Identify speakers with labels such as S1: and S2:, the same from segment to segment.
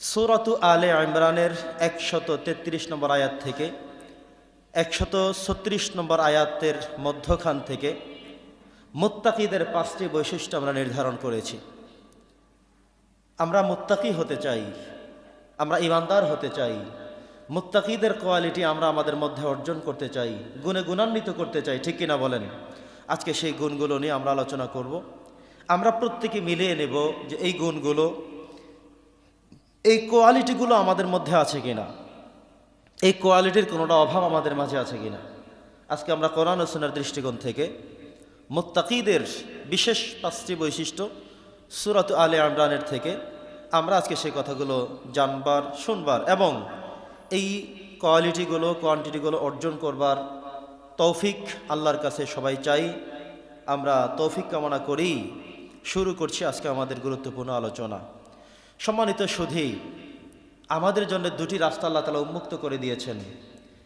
S1: সুরাতু আলে ইমরানের একশত তেত্রিশ নম্বর আয়াত থেকে, একশত ছত্রিশ নম্বর আয়াতের মধ্যখান থেকে মুত্তাকিদের পাঁচটি বৈশিষ্ট্য আমরা নির্ধারণ করেছি। আমরা মোত্তাকি হতে চাই, আমরা ইমানদার হতে চাই, মুত্তাকিদের কোয়ালিটি আমরা আমাদের মধ্যে অর্জন করতে চাই, গুণে গুণান্বিত করতে চাই, ঠিক কিনা বলেন? আজকে সেই গুণগুলো নিয়ে আমরা আলোচনা করব। আমরা প্রত্যেকে মিলিয়ে নেব যে এই গুণগুলো এই কোয়ালিটিগুলো আমাদের মধ্যে আছে কিনা? এই কোয়ালিটির কোনোটা অভাব আমাদের মাঝে আছে কিনা? আজকে আমরা কোরআন হোসেনের দৃষ্টিকোণ থেকে মুত্তাকিদের বিশেষ পাঁচটি বৈশিষ্ট্য সুরাত আলে আমরানের থেকে আমরা আজকে সেই কথাগুলো জানবার, শুনবার এবং এই কোয়ালিটিগুলো, কোয়ান্টিটিগুলো অর্জন করবার তৌফিক আল্লাহর কাছে সবাই চাই। আমরা তৌফিক কামনা করি শুরু করছি আজকে আমাদের গুরুত্বপূর্ণ আলোচনা। সম্মানিত সুধী, আমাদের জন্য দুটি রাস্তা আল্লাহ তালা উন্মুক্ত করে দিয়েছেন।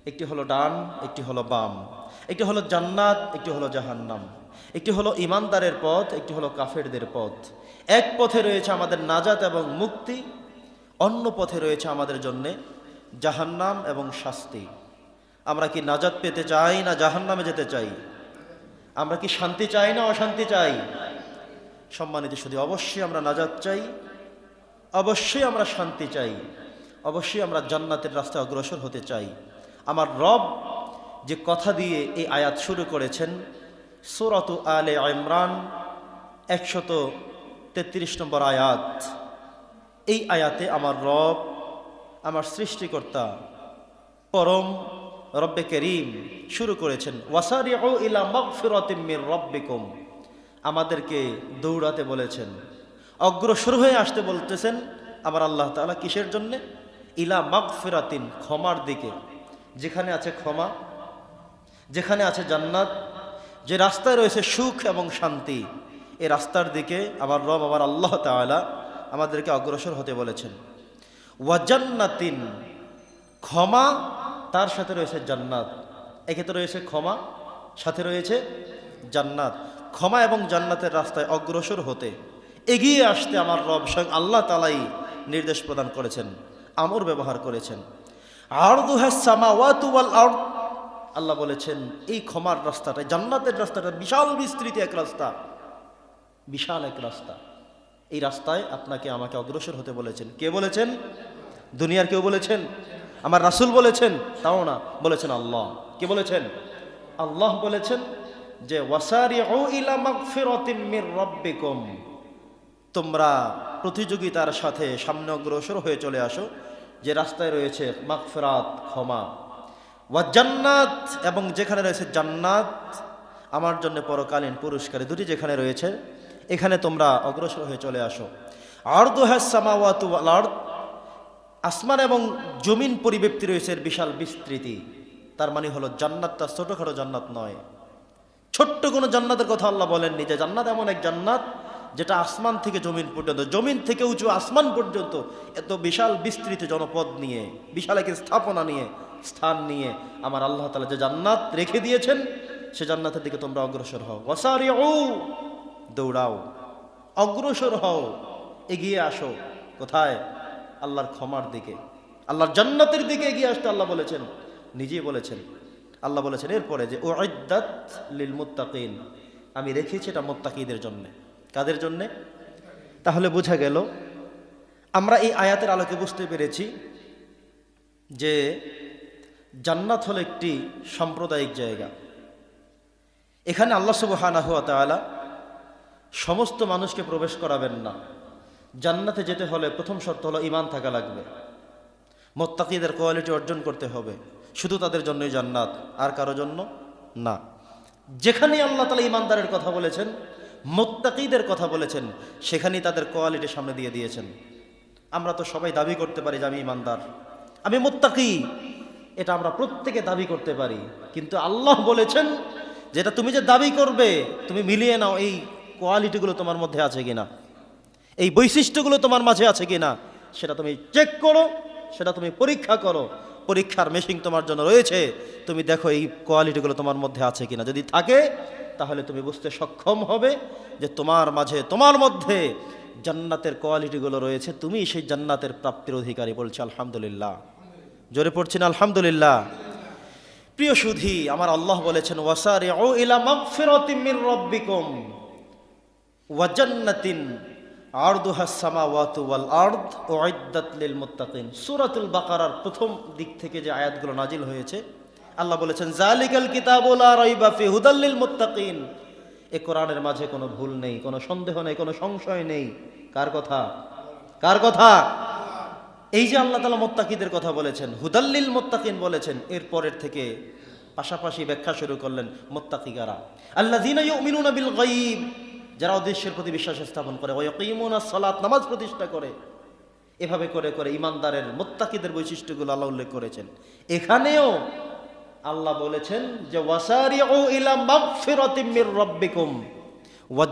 S1: একটি হলো ডান, একটি হলো বাম। একটি হলো জান্নাত, একটি হলো জাহান্নাম। একটি হলো ইমানদারের পথ, একটি হলো কাফেরদের পথ। এক পথে রয়েছে আমাদের নাজাত এবং মুক্তি, অন্য পথে রয়েছে আমাদের জন্যে জাহান্নাম এবং শাস্তি। আমরা কি নাজাত পেতে চাই না জাহান্নামে যেতে চাই? আমরা কি শান্তি চাই না অশান্তি চাই? সম্মানিত শুধু অবশ্যই আমরা নাজাত চাই। অবশ্যই আমরা শান্তি চাই। অবশ্যই আমরা জান্নাতের রাস্তায় অগ্রসর হতে চাই। আমার রব যে কথা দিয়ে এই আয়াত শুরু করেছেন, সুরত আলে ইমরান, একশত তেত্রিশ নম্বর আয়াত। এই আয়াতে আমার রব, আমার সৃষ্টিকর্তা, পরম রব্বে করিম শুরু করেছেন ওয়াসারি ইলা মগফিরতিমির রব্বিকুম। আমাদেরকে দৌড়াতে বলেছেন। অগ্রসর হয়ে আসতে বলতেছেন আমার আল্লাহ তাআলা কিসের জন্যে? ইলা মাগফিরাতিন, ক্ষমার দিকে। যেখানে আছে ক্ষমা, যেখানে আছে জান্নাত, যে রাস্তায় রয়েছে সুখ এবং শান্তি, এ রাস্তার দিকে আমার রব আমার আল্লাহ তাআলা আমাদেরকে অগ্রসর হতে বলেছেন। ওয়াজান্নাতিন ক্ষমা, তার সাথে রয়েছে জান্নাত। এক্ষেত্রে রয়েছে ক্ষমা, সাথে রয়েছে জান্নাত। ক্ষমা এবং জান্নাতের রাস্তায় অগ্রসর হতে। এগিয়ে আসতে আমার রব স্বয়ং আল্লাহ তালাই নির্দেশ প্রদান করেছেন, আমর ব্যবহার করেছেন। আর আল্লাহ বলেছেন, এই ক্ষমার রাস্তাটা জান্নাতের রাস্তাটা বিশাল বিস্তৃত এক রাস্তা, বিশাল এক রাস্তা। এই রাস্তায় আপনাকে আমাকে অগ্রসর হতে বলেছেন। কে বলেছেন? দুনিয়ার কেউ বলেছেন? আমার রাসুল বলেছেন? তাও না, বলেছেন আল্লাহ। কে বলেছেন? আল্লাহ বলেছেন যে ওয়াসারি ইলা মাগফিরাতিম মির রাব্বিকুম। তোমরা প্রতিযোগিতার সাথে সামনে অগ্রসর হয়ে চলে আসো। যে রাস্তায় রয়েছে মাগফিরাত, ক্ষমা। ওয়া জান্নাত, এবং যেখানে রয়েছে জান্নাত, আমার জন্য পরকালীন পুরস্কারে দুটি যেখানে রয়েছে, এখানে তোমরা অগ্রসর হয়ে চলে আসো। আর্দুহাসামাওয়াতু ওয়াল আরদ, আসমান এবং জমিন পরিব্যাপ্তি রয়েছে বিশাল বিস্তৃতি। তার মানে হলো জান্নাতটা ছোটোখাটো জান্নাত নয়। ছোট্ট কোনো জান্নাতের কথা আল্লাহ বলেননি যে জান্নাত এমন এক জান্নাত যেটা আসমান থেকে জমিন পর্যন্ত, জমিন থেকে উঁচু আসমান পর্যন্ত, এত বিশাল বিস্তৃত জনপদ নিয়ে, বিশাল এক স্থাপনা নিয়ে, স্থান নিয়ে আমার আল্লাহ তালা যে জান্নাত রেখে দিয়েছেন, সে জান্নাতের দিকে তোমরা অগ্রসর হও। ওয়াসারি দৌড়াও। অগ্রসর হও। এগিয়ে আসো। কোথায়? আল্লাহর ক্ষমার দিকে। আল্লাহর জান্নাতের দিকে এগিয়ে আসতে আল্লাহ বলেছেন। নিজেই বলেছেন। আল্লাহ বলেছেন, এরপরে যে ও লিল মুত্তাকিন আমি রেখেছি এটা মোত্তাকিদের জন্যে। কাদের জন্যে। তাহলে বোঝা গেল, আমরা এই আয়াতের আলোকে বুঝতে পেরেছি যে জান্নাত হলো একটি সাম্প্রদায়িক জায়গা। এখানে আল্লাহ সুবহানাহু ওয়া তাআলা সমস্ত মানুষকে প্রবেশ করাবেন না। জান্নাতে যেতে হলে প্রথম শর্ত হলো ইমান থাকা লাগবে। মোত্তাকিদের কোয়ালিটি অর্জন করতে হবে। শুধু তাদের জন্যই জান্নাত, আর কারও জন্য না। যেখানে আল্লাহ তালা ইমানদারের কথা বলেছেন মোত্তাকিদের কথা বলেছেন, সেখানেই তাদের কোয়ালিটি সামনে দিয়ে দিয়েছেন। আমরা তো সবাই দাবি করতে পারি যে আমি ইমানদার। আমি মোত্তাকি, এটা আমরা প্রত্যেকে দাবি করতে পারি। কিন্তু আল্লাহ বলেছেন যেটা তুমি যে দাবি করবে, তুমি মিলিয়ে নাও এই কোয়ালিটিগুলো তোমার মধ্যে আছে কিনা। এই বৈশিষ্ট্যগুলো তোমার মাঝে আছে কিনা, সেটা তুমি চেক করো, সেটা তুমি পরীক্ষা করো। পরীক্ষার মেশিন তোমার জন্য রয়েছে, তুমি দেখো এই কোয়ালিটিগুলো তোমার মধ্যে আছে কিনা। যদি থাকে তাহলে তুমি বুঝতে সক্ষম হবে যে তোমার মাঝে, তোমার মধ্যে জান্নাতের কোয়ালিটিগুলো রয়েছে। তুমি সেই জান্নাতের প্রাপ্তির অধিকারী বলছে, আলহামদুলিল্লাহ। জোরে পড়ছেন, আলহামদুলিল্লাহ। প্রিয় সুধী, আমার আল্লাহ বলেছেন ওয়াসারে ও ওয়াল বাকারার প্রথম দিক থেকে যে আয়াতগুলো নাজিল হয়েছে আল্লাহ বলেছেন, জালিকাল কিতাবু লা রাইবা ফি হুদাল লিল মুত্তাকিন। এ কোরআনের মাঝে কোনো ভুল নেই, কোনো সন্দেহ নেই, কোনো সংশয় নেই। কার কথা? কার কথা? এই যে আল্লাহ তালা মোত্তাকিদের কথা বলেছেন হুদাল্লিল মোত্তাকিন বলেছেন এরপরের থেকে পাশাপাশি ব্যাখ্যা শুরু করলেন মোত্তাকিগারা আল্লাহ জিনা বিল গাইব যারা উদ্দেশ্যের প্রতি বিশ্বাস স্থাপন করে ওয়কিমুনা সালাত, নামাজ প্রতিষ্ঠা করে। এভাবে করে করে ইমানদারের মোত্তাকিদের বৈশিষ্ট্যগুলো আল্লাহ উল্লেখ করেছেন। এখানেও আল্লাহ বলেছেন যে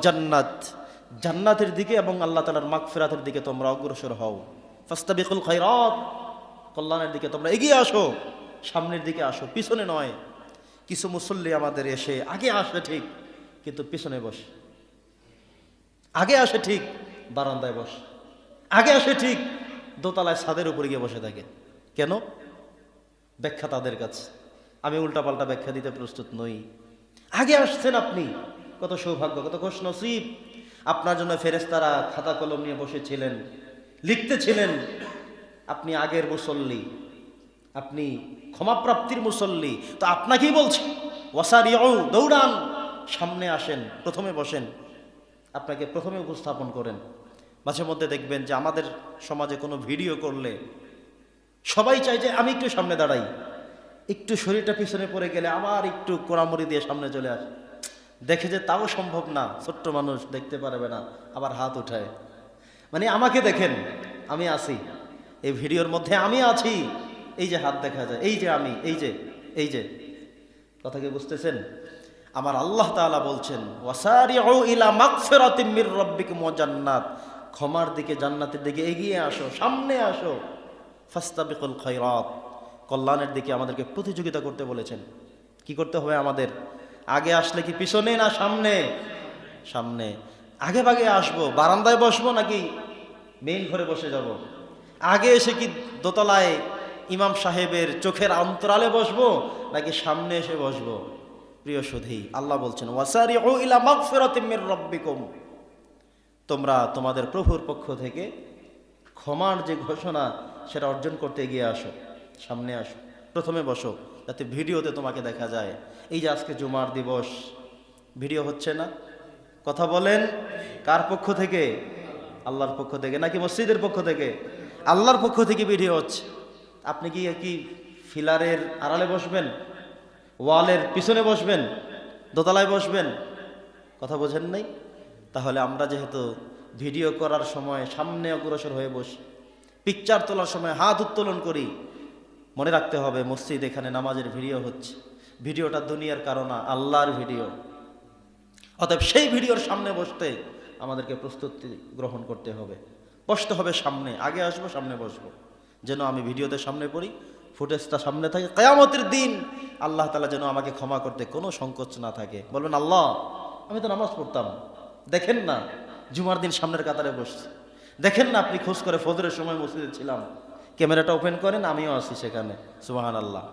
S1: জান্নাত। জান্নাতের দিকে এবং আল্লাহ তাআলার মাগফিরাতের দিকে তোমরা অগ্রসর হও। ফাস্তাবিকুল খায়রাত। কল্যাণের দিকে তোমরা এগিয়ে আসো, সামনের দিকে আসো, পিছনে নয়। কিছু মুসল্লি আমাদের এসে আগে আসে ঠিক, কিন্তু পিছনে বসে। আগে আসে ঠিক, বারান্দায় বসে। আগে আসে ঠিক, দোতলায় ছাদের উপরে গিয়ে বসে থাকে। কেন? ব্যাখ্যা তাদের কাছে। আমি উল্টাপাল্টা ব্যাখ্যা দিতে প্রস্তুত নই। আগে আসছেন আপনি। কত সৌভাগ্য, কত খোশ নসিব আপনার জন্য ফেরেস্তারা খাতা কলম নিয়ে বসেছিলেন, লিখতেছিলেন, আপনি আগের মুসল্লি, আপনি ক্ষমাপ্রাপ্তির মুসল্লি। তো আপনাকেই বলছি ওয়াসারিও দৌড়ান, সামনে আসেন, প্রথমে বসেন। আপনাকে প্রথমে উপস্থাপন করেন। মাঝে মধ্যে দেখবেন যে আমাদের সমাজে কোনো ভিডিও করলে সবাই চায় যে আমি একটু সামনে দাঁড়াই। একটু শরীরটা পিছনে পড়ে গেলে আবার একটু কোড়ামুড়ি দিয়ে সামনে চলে আসে। দেখে যে তাও সম্ভব না, ছোট্ট মানুষ দেখতে পারবে না, আবার হাত উঠায়। মানে আমাকে দেখেন, আমি আছি। এই ভিডিওর মধ্যে আমি আছি। এই যে হাত দেখা যায়, এই যে আমি, এই যে এই যে। কথা কি বুঝতেছেন? আমার আল্লাহ তাআলা বলছেন জান্নাত। ক্ষমার দিকে, জান্নাতের দিকে এগিয়ে আসো, সামনে আসো। ফাস্তাবিকুল খায়রাত। কল্যাণের দিকে আমাদেরকে প্রতিযোগিতা করতে বলেছেন। কি করতে হবে আমাদের? আগে আসলে কি পিছনে না সামনে? সামনে। আগে ভাগে আসব। বারান্দায় বসবো নাকি মেইন ঘরে বসে যাব? আগে এসে কি দোতলায় ইমাম সাহেবের চোখের অন্তরালে বসবো নাকি সামনে এসে বসবো? প্রিয় সুধী, আল্লাহ বলছেন ওয়াসারি ও ইলা মাগফিরাতিম মির রাব্বিকুম। তোমরা তোমাদের প্রভুর পক্ষ থেকে ক্ষমার যে ঘোষণা সেটা অর্জন করতে এগিয়ে আসো। সামনে আসো। প্রথমে বসো, যাতে ভিডিওতে তোমাকে দেখা যায়। এই যে আজকে জুমার দিবস, ভিডিও হচ্ছে না? কথা বলেন, কার পক্ষ থেকে? আল্লাহর পক্ষ থেকে, নাকি মসজিদের পক্ষ থেকে? আল্লাহর পক্ষ থেকে ভিডিও হচ্ছে। আপনি কি কি ফিলারের আড়ালে বসবেন? ওয়ালের পিছনে বসবেন? দোতলায় বসবেন? কথা বোঝেন নাই? তাহলে আমরা যেহেতু ভিডিও করার সময় সামনে অগ্রসর হয়ে বসি, পিকচার তোলার সময় হাত উত্তোলন করি মনে রাখতে হবে, মসজিদ এখানে নামাজের ভিডিও হচ্ছে। ভিডিওটা দুনিয়ার কারণা আল্লাহর ভিডিও। অতএব সেই ভিডিওর সামনে বসতে আমাদেরকে প্রস্তুতি গ্রহণ করতে হবে। বসতে হবে সামনে, আগে আসব, সামনে বসবো। যেন আমি ভিডিওতে সামনে পড়ি, ফুটেজটা সামনে থাকে। কেয়ামতের দিন আল্লাহ তালা যেন আমাকে ক্ষমা করতে কোনো সংকোচ না থাকে। বলবেন, আল্লাহ, আমি তো নামাজ পড়তাম। দেখেন না, জুমার দিন সামনের কাতারে বসছি। দেখেন না, আপনি খোঁজ করে ফজরের সময় মসজিদে ছিলাম। ক্যামেরাটা ওপেন করেন আমিও আসি সেখানে। সুবাহান আল্লাহ